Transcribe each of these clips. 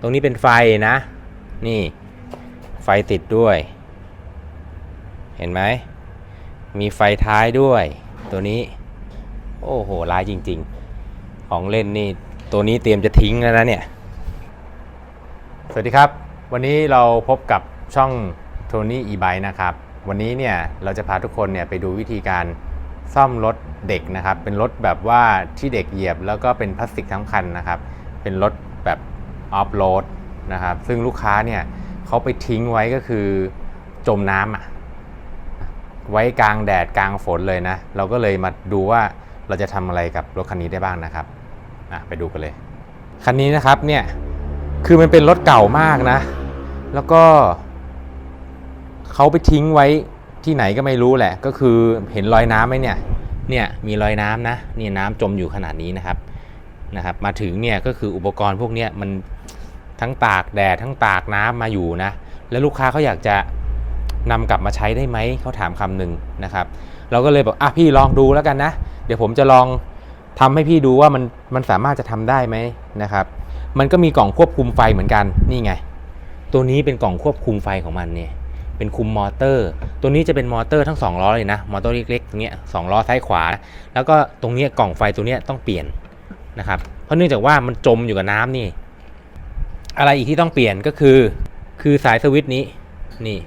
ตรงนี้เป็นไฟนะ นี่ไฟติดด้วย เห็นไหม มีไฟท้ายด้วย ตัวนี้ โอ้โหร้ายจริง ๆ ของเล่นนี่ ตัวนี้เตรียมจะทิ้งแล้วนะเนี่ย สวัสดีครับ วันนี้เราพบกับช่องโทนี่อีไบนะครับ วันนี้เนี่ยเราจะพาทุกคนเนี่ยไปดูวิธีการซ่อมรถเด็กนะครับ เป็นรถแบบว่าที่เด็กเหยียบแล้วก็เป็นพลาสติกทั้งคันนะครับ เป็นรถ ออฟโรดนะครับซึ่งลูกค้าเนี่ยเขาไปทิ้งไว้ก็คือจมน้ำอะไว้กลางแดดกลางฝนเลยนะ เราก็เลยมาดูว่าเราจะทำอะไรกับรถคันนี้ได้บ้างนะครับอะไปดูกันเลย คันนี้นะครับเนี่ยคือมันเป็นรถเก่ามากนะ แล้วก็เขาไปทิ้งไว้ที่ไหนก็ไม่รู้แหละ ก็คือเห็นรอยน้ำไหมเนี่ยเนี่ยมีรอยน้ำนะนี่น้ำจมอยู่ขนาดนี้นะครับนะครับ มาถึงเนี่ยก็คืออุปกรณ์พวกเนี้ยมัน ทั้งตากแดดทั้งตากน้ำมาอยู่นะ แล้วลูกค้าเขาอยากจะนำกลับมาใช้ได้ไหมเขาถามคำหนึ่งนะครับ เราก็เลยบอกอะพี่ลองดูแล้วกันนะ เดี๋ยวผมจะลองทำให้พี่ดูว่ามันมันสามารถจะทำได้ไหมนะครับ มันก็มีกล่องควบคุมไฟเหมือนกันนี่ไง ตัวนี้เป็นกล่องควบคุมไฟของมันเนี่ยเป็นคุมมอเตอร์ ตัวนี้จะเป็นมอเตอร์ทั้ง2ล้อเลยนะ มอเตอร์เล็กๆตรงเนี้ยสองล้อซ้ายขวา แล้วก็ตรงเนี้ยกล่องไฟตัวเนี้ยต้องเปลี่ยนนะครับ เพราะเนื่องจากว่ามันจมอยู่กับน้ำนี่ อะไรอีกที่ต้องเปลี่ยนก็คือ คือสายสวิตช์นี้ นี่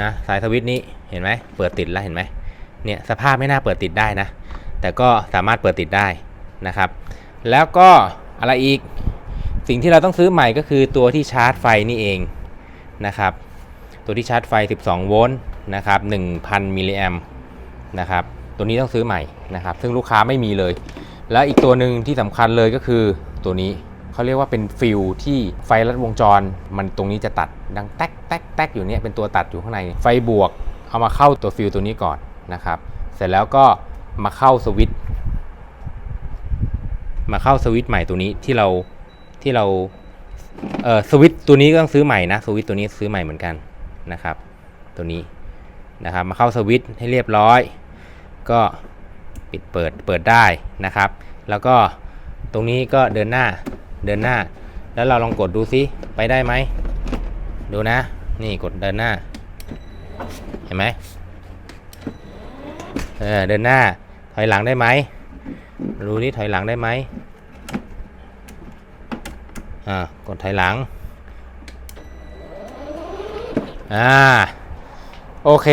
นะสายสวิตช์นี้เห็นไหมเปิดติดแล้วเห็นไหมเนี่ยสภาพไม่น่าเปิดติดได้นะ แต่ก็สามารถเปิดติดได้นะครับ แล้วก็อะไรอีกสิ่งที่เราต้องซื้อใหม่ก็คือตัวที่ชาร์จไฟนี่เองนะครับ ตัวที่ชาร์จไฟ 12 โวลต์นะครับ 1,000 มิลลิแอมนะครับ ตัวนี้ต้องซื้อใหม่นะครับ ซึ่งลูกค้าไม่มีเลย แล้วอีกตัวหนึ่งที่สำคัญเลยก็คือตัวนี้ เขาเรียกว่าเป็นฟิลที่ไฟลัดวงจร มันตรงนี้จะตัดดังแต๊กแต๊กแต๊กอยู่เนี่ยเป็นตัวตัดอยู่ข้างใน ไฟบวกเอามาเข้าตัวฟิลตัวนี้ก่อนนะครับ เสร็จแล้วก็มาเข้าสวิตช์มาเข้าสวิตช์ใหม่ตัวนี้ที่เราที่เราเออสวิตช์ตัวนี้ก็ต้องซื้อใหม่นะสวิตช์ตัวนี้ซื้อใหม่เหมือนกันนะครับ ตัวนี้นะครับมาเข้าสวิตช์ให้เรียบร้อย ก็ปิดเปิดเปิดได้นะครับ แล้วก็ตรงนี้ก็เดินหน้า เดินหน้า แล้วเราลองกดดูซิไปได้ไหมดูนะ นี่กดเดินหน้า เห็นไหมเออเดินหน้า ถอยหลังได้ไหมดูนี่ถอยหลังได้ไหมอ่ากดถอยหลังอ่าโอเค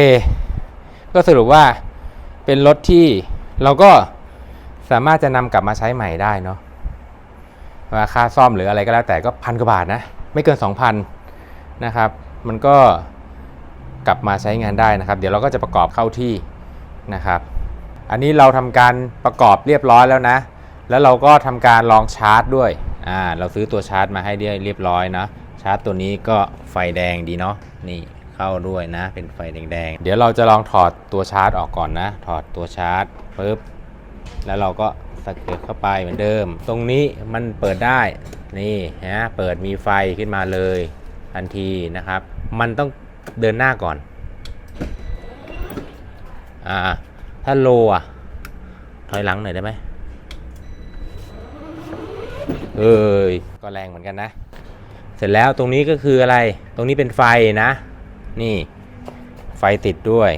ก็สรุปว่าเป็นรถที่เราก็สามารถจะนำกลับมาใช้ใหม่ได้เนาะ ราคาซ่อมหรืออะไรก็แล้วแต่ก็พันกว่าบาทนะ ไม่เกิน 2,000นะครับ มันก็กลับมาใช้งานได้นะครับ เดี๋ยวเราก็จะประกอบเข้าที่นะครับ อันนี้เราทำการประกอบเรียบร้อยแล้วนะ แล้วเราก็ทำการลองชาร์จด้วยอ่าเราซื้อตัวชาร์จมาให้เรียบร้อยนะชาร์จตัวนี้ก็ไฟแดงดีเนาะนี่เข้าด้วยนะ เป็นไฟแดงๆ เดี๋ยวเราจะลองถอดตัวชาร์จออกก่อนนะ ถอดตัวชาร์จปุ๊บแล้วเราก็ สเก็ตเข้าไปเหมือนเดิม ตรงนี้มันเปิดได้นี่ฮะเปิดมีไฟขึ้นมาเลยทันทีนะครับ มันต้องเดินหน้าก่อนอ่าถ้าโลอะถอยหลังหน่อยได้ไหมเอ้ยก็แรงเหมือนกันนะ เสร็จแล้วตรงนี้ก็คืออะไร ตรงนี้เป็นไฟนะ นี่ไฟติดด้วย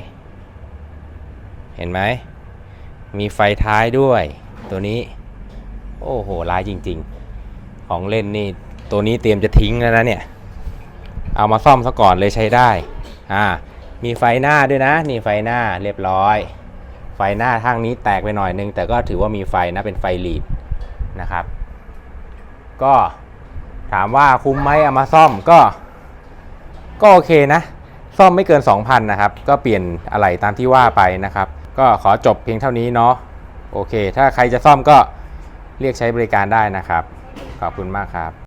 เห็นไหม มีไฟท้ายด้วย ตัวนี้ โอ้โหร้ายจริง ๆ ของเล่นนี่ ตัวนี้เตรียมจะทิ้งแล้วนะเนี่ย เอามาซ่อมซะก่อนเลยใช้ได้ อ่า มีไฟหน้าด้วยนะ นี่ไฟหน้าเรียบร้อย ไฟหน้าทางนี้แตกไปหน่อยนึง แต่ก็ถือว่ามีไฟนะเป็นไฟลีดนะครับ ก็ถามว่าคุ้มไหมเอามาซ่อมก็ ก็โอเคนะ ซ่อมไม่เกิน 2,000 นะครับ ก็เปลี่ยนอะไรตามที่ว่าไปนะครับ ก็ขอจบเพียงเท่านี้เนาะ โอเค ถ้าใครจะซ่อมก็เรียกใช้บริการได้นะครับ ขอบคุณมากครับ